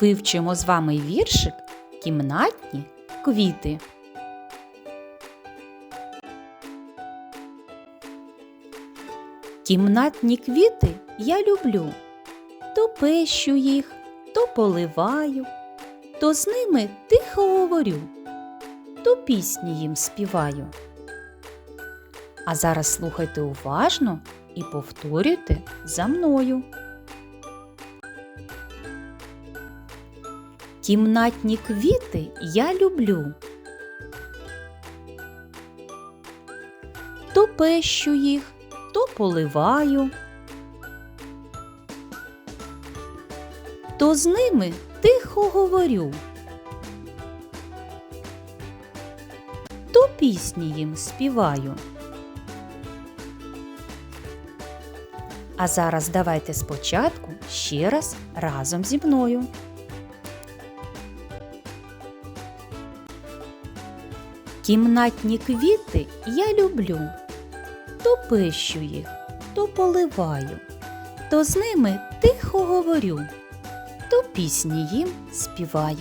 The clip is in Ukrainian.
вивчимо з вами віршик Кімнатні квіти. Кімнатні квіти я люблю. То пещу їх, то поливаю, то з ними тихо говорю, то пісні їм співаю. А зараз слухайте уважно і повторюйте за мною. Кімнатні квіти я люблю. То пещу їх, то поливаю, то з ними тихо говорю. То пісні їм співаю. А зараз давайте спочатку ще раз разом зі мною. Кімнатні квіти я люблю, то пищу їх, то поливаю, то з ними тихо говорю, то пісні їм співаю.